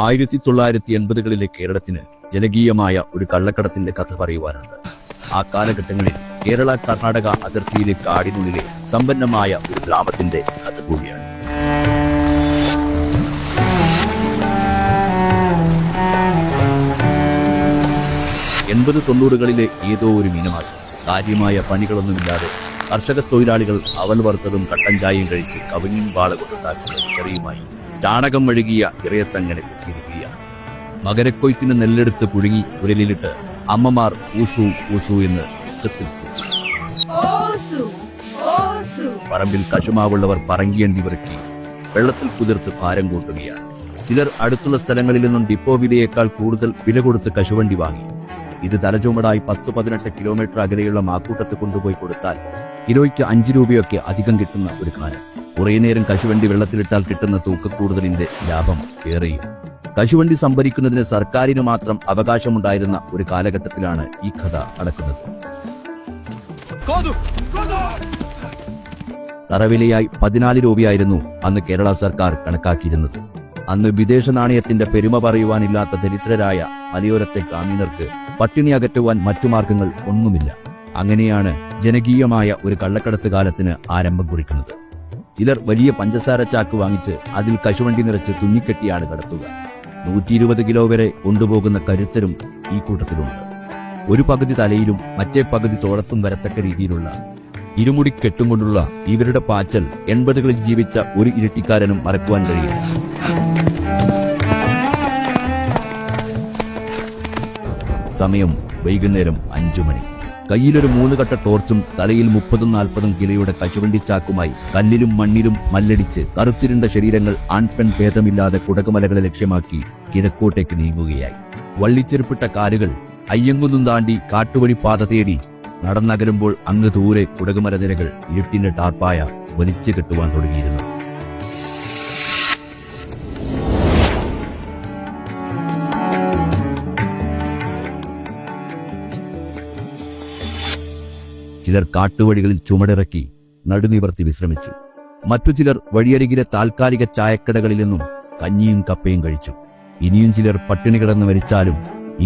ആയിരത്തി തൊള്ളായിരത്തി എൺപതുകളിലെ കേരളത്തിന് ജനകീയമായ ഒരു കള്ളക്കടത്തിന്റെ കഥ പറയുവാനുണ്ട്. ആ കാലഘട്ടങ്ങളിൽ കേരള കർണാടക അതിർത്തിയിലെ കാടിനുള്ളിലെ സമ്പന്നമായ ഒരു ഗ്രാമത്തിന്റെ കഥ കൂടിയാണ്. എൺപത് തൊണ്ണൂറുകളിലെ ഏതോ ഒരു മീനമാസം കാര്യമായ പണികളൊന്നുമില്ലാതെ കർഷക തൊഴിലാളികൾ അവൽ വറുത്തതും കട്ടൻ ചായയും കഴിച്ച് കവിഞ്ഞും വാള കൊണ്ടുണ്ടാക്കിയ ചെറിയുമായി ചാണകം മെഴുകിയ ഇറയത്തങ്ങനെ കുത്തിയിരിക്കുകയാണ്. മകരക്കൊയ്ത്തിന് നെല്ലെടുത്ത് പുഴുങ്ങി ഉരലിലിട്ട് അമ്മമാർ ഊസു ഊസു എന്ന് ഉച്ചത്തിൽ പറമ്പിൽ കശുമാവുള്ളവർ പറങ്കിയണ്ടി വിറക്കി വെള്ളത്തിൽ കുതിർത്ത് ഭാരം കൂട്ടുകയാണ്. ചിലർ അടുത്തുള്ള സ്ഥലങ്ങളിൽ നിന്നും ഡിപ്പോ വിലയേക്കാൾ കൂടുതൽ വില കൊടുത്ത് കശുവണ്ടി വാങ്ങി. ഇത് തലചുമടായി പത്ത് പതിനെട്ട് കിലോമീറ്റർ അകലെയുള്ള മാക്കൂട്ടത്ത് കൊണ്ടുപോയി കൊടുത്താൽ കിലോയ്ക്ക് അഞ്ച് രൂപയൊക്കെ അധികം കിട്ടുന്ന ഒരു കാലം. കുറേ നേരം കശുവണ്ടി വെള്ളത്തിലിട്ടാൽ കിട്ടുന്ന തൂക്കക്കൂടുതലിന്റെ ലാഭം ഏറെയും. കശുവണ്ടി സംഭരിക്കുന്നതിന് സർക്കാരിന് മാത്രം അവകാശമുണ്ടായിരുന്ന ഒരു കാലഘട്ടത്തിലാണ് ഈ കഥ നടക്കുന്നത് തറവിലയായി പതിനാല് രൂപയായിരുന്നു അന്ന് കേരള സർക്കാർ കണക്കാക്കിയിരുന്നത്. അന്ന് വിദേശ നാണയത്തിന്റെ പെരുമ പറയുവാനില്ലാത്ത ദരിദ്രരായ മലയോരത്തെ ഗ്രാമീണർക്ക് പട്ടിണി അകറ്റുവാൻ മറ്റു മാർഗങ്ങൾ ഒന്നുമില്ല. അങ്ങനെയാണ് ജനകീയമായ ഒരു കള്ളക്കടത്ത് കാലത്തിന് ആരംഭം കുറിക്കുന്നത്. ചിലർ വലിയ പഞ്ചസാര ചാക്ക് വാങ്ങിച്ച് അതിൽ കശുവണ്ടി നിറച്ച് തുന്നിക്കെട്ടിയാണ് കടത്തുക. നൂറ്റി ഇരുപത് കിലോ വരെ കൊണ്ടുപോകുന്ന കരുത്തരും ഈ കൂട്ടത്തിലുണ്ട്. ഒരു പകുതി തലയിലും മറ്റേ പകുതി തോളത്തും വരത്തക്ക രീതിയിലുള്ള ഇരുമുടി കെട്ടും കൊണ്ടുള്ള ഇവരുടെ പാച്ചൽ എൺപതുകളിൽ ജീവിച്ച ഒരു ഇരട്ടിക്കാരനും മറക്കുവാൻ കഴിയില്ല. സമയം വൈകുന്നേരം അഞ്ചു മണി. കയ്യിലൊരു മൂന്ന് കട്ട ടോർച്ചും തലയിൽ മുപ്പതും നാൽപ്പതും കിലയുടെ കശുവണ്ടി ചാക്കുമായി കല്ലിലും മണ്ണിലും മല്ലടിച്ച് കറുത്തിരുണ്ട ശരീരങ്ങൾ ആൺപെൺ ഭേദമില്ലാതെ കുടകുമലകളെ ലക്ഷ്യമാക്കി കിഴക്കോട്ടേക്ക് നീങ്ങുകയായി. വള്ളിച്ചെരുപ്പിട്ട കാലുകൾ അയ്യങ്കുന്നും താണ്ടി കാട്ടുവഴി പാത തേടി നടന്നകലുമ്പോൾ അങ്ങ് ദൂരെ കുടകുമല നിരകൾ ഇരുട്ടിന്റെ ടാർപ്പായ വലിച്ചു കെട്ടുവാൻ തുടങ്ങിയിരുന്നു. ചിലർ കാട്ടുവഴികളിൽ ചുമടിറക്കി നടുനിവർത്തി വിശ്രമിച്ചു. മറ്റു ചിലർ വഴിയരികിലെ താൽക്കാലിക ചായക്കടകളിൽ നിന്നും കഞ്ഞിയും കപ്പയും കഴിച്ചു. ഇനിയും ചിലർ പട്ടിണി കിടന്ന് മരിച്ചാലും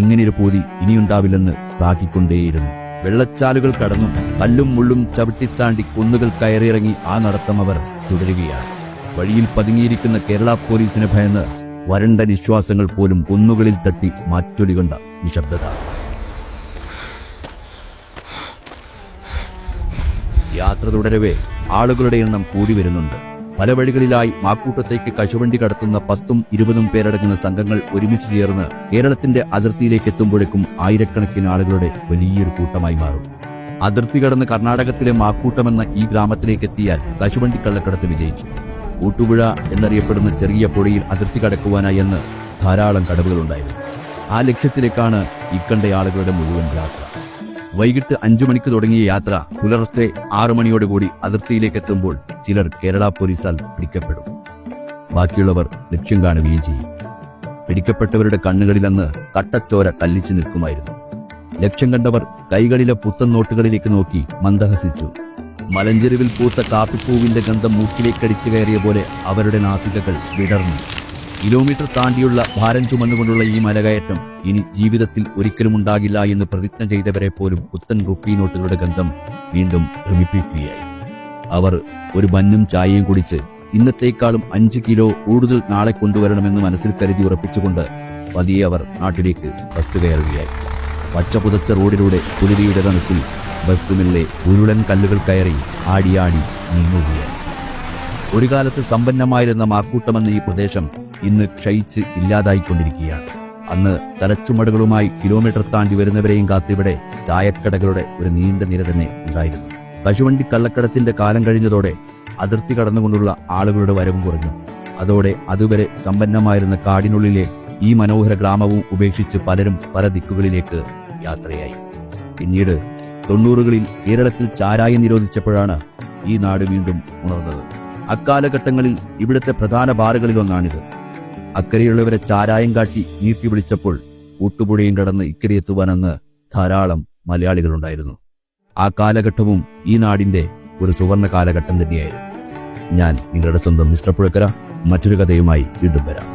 ഇങ്ങനെയൊരു പൂതി ഇനിയുണ്ടാവില്ലെന്ന് പ്രാക്കിക്കൊണ്ടേയിരുന്നു വെള്ളച്ചാലുകൾ കടന്നും കല്ലും മുള്ളും ചവിട്ടിത്താണ്ടി കുന്നുകൾ കയറിയിറങ്ങി ആ നടത്തം അവർ തുടരുകയാണ്. വഴിയിൽ പതുങ്ങിയിരിക്കുന്ന കേരള പോലീസിന് ഭയന്ന് വരണ്ട നിശ്വാസങ്ങൾ പോലും കുന്നുകളിൽ തട്ടി മാറ്റൊലികൊണ്ട നിശബ്ദത. യാത്ര തുടരവേ ആളുകളുടെ എണ്ണം കൂടി വരുന്നുണ്ട്. പല വഴികളിലായി മാക്കൂട്ടത്തേക്ക് കശുവണ്ടി കടത്തുന്ന പത്തും ഇരുപതും പേരടങ്ങുന്ന സംഘങ്ങൾ ഒരുമിച്ച് ചേർന്ന് കേരളത്തിന്റെ അതിർത്തിയിലേക്ക് എത്തുമ്പോഴേക്കും ആയിരക്കണക്കിന് ആളുകളുടെ വലിയൊരു കൂട്ടമായി മാറും. അതിർത്തി കടന്ന് കർണാടകത്തിലെ മാക്കൂട്ടമെന്ന ഈ ഗ്രാമത്തിലേക്ക് എത്തിയാൽ കശുവണ്ടി കള്ളക്കടത്ത് വിജയിച്ചു. കൂട്ടുപുഴ എന്നറിയപ്പെടുന്ന ചെറിയ പുഴയിൽ അതിർത്തി കടക്കുവാനായി എന്ന് ധാരാളം കടവുകളുണ്ടായിരുന്നു. ആ ലക്ഷ്യത്തിലേക്കാണ് ഇക്കണ്ട ആളുകളുടെ മുഴുവൻ യാത്ര. വൈകിട്ട് അഞ്ചു മണിക്ക് തുടങ്ങിയ യാത്ര പുലർച്ചെ ആറു മണിയോടുകൂടി അതിർത്തിയിലേക്ക് എത്തുമ്പോൾ ചിലർ കേരള പോലീസാൽ പിടിക്കപ്പെടും. ബാക്കിയുള്ളവർ ലക്ഷ്യം കാണുകയും ചെയ്യും. പിടിക്കപ്പെട്ടവരുടെ കണ്ണുകളിൽ അന്ന് കട്ടച്ചോര കല്ലിച്ചു നിൽക്കുമായിരുന്നു. ലക്ഷ്യം കണ്ടവർ കൈകളിലെ പുത്തൻ നോട്ടുകളിലേക്ക് നോക്കി മന്ദഹസിച്ചു. മലഞ്ചെരുവിൽ പൂത്ത കാപ്പിപ്പൂവിന്റെ ഗന്ധം മൂക്കിലേക്കടിച്ചു കയറിയ പോലെ അവരുടെ നാസികകൾ വിടർന്നു. കിലോമീറ്റർ താണ്ടിയുള്ള ഭാരം ചുമന്നുകൊണ്ടുള്ള ഈ മലകയറ്റം ഇനി ജീവിതത്തിൽ ഒരിക്കലും ഉണ്ടാകില്ല എന്ന് പ്രതിജ്ഞ ചെയ്തവരെ പോലും പുത്തൻ റുപ്പി നോട്ടുകളുടെ ഗന്ധം വീണ്ടും ഭ്രമിപ്പിക്കുകയായി. അവർ ഒരു ബന്നും ചായയും കുടിച്ച് ഇന്നത്തേക്കാളും അഞ്ച് കിലോ കൂടുതൽ നാളെ കൊണ്ടുവരണമെന്ന് മനസ്സിൽ കരുതി ഉറപ്പിച്ചുകൊണ്ട് പതിയെ അവർ നാട്ടിലേക്ക് ബസ് കയറുകയായി. പച്ച പുതച്ച റോഡിലൂടെ പുലരിയുടെ തണുപ്പിൽ ബസ്സുമില്ലേ ഉരുളൻ കല്ലുകൾ കയറി ആടിയാടി നീങ്ങുകയായി. ഒരു കാലത്ത് സമ്പന്നമായിരുന്ന മാക്കൂട്ടമെന്ന ഈ പ്രദേശം ഇന്ന് ക്ഷയിച്ച് ഇല്ലാതായിക്കൊണ്ടിരിക്കുകയാണ്. അന്ന് തലച്ചുമടുകളുമായി കിലോമീറ്റർ താണ്ടി വരുന്നവരെയും കാത്തിവിടെ ചായക്കടകളുടെ ഒരു നീണ്ട നിര തന്നെ ഉണ്ടായിരുന്നു. കശുവണ്ടി കള്ളക്കടത്തിന്റെ കാലം കഴിഞ്ഞതോടെ അതിർത്തി കടന്നുകൊണ്ടുള്ള ആളുകളുടെ വരവും കുറഞ്ഞു. അതോടെ അതുവരെ സമ്പന്നമായിരുന്ന കാടിനുള്ളിലെ ഈ മനോഹര ഗ്രാമവും ഉപേക്ഷിച്ച് പലരും പല ദിക്കുകളിലേക്ക് യാത്രയായി. പിന്നീട് തൊണ്ണൂറുകളിൽ കേരളത്തിൽ ചാരായം നിരോധിച്ചപ്പോഴാണ് ഈ നാട് വീണ്ടും ഉണർന്നത്. അക്കാലഘട്ടങ്ങളിൽ ഇവിടുത്തെ പ്രധാന ബാറുകളിലൊന്നാണിത്. അക്കരെയുള്ളവരെ ചാരായം കാട്ടി നീട്ടി വിളിച്ചപ്പോൾ കൂട്ടുപുഴയും കടന്ന് ഇക്കരെ എത്തുവാനെന്ന് ധാരാളം മലയാളികളുണ്ടായിരുന്നു. ആ കാലഘട്ടവും ഈ നാടിന്റെ ഒരു സുവർണ കാലഘട്ടം തന്നെയായിരുന്നു. ഞാൻ നിങ്ങളുടെ സ്വന്തം മിസ്റ്റർ പുഴക്കര. മറ്റൊരു കഥയുമായി വീണ്ടും വരാം.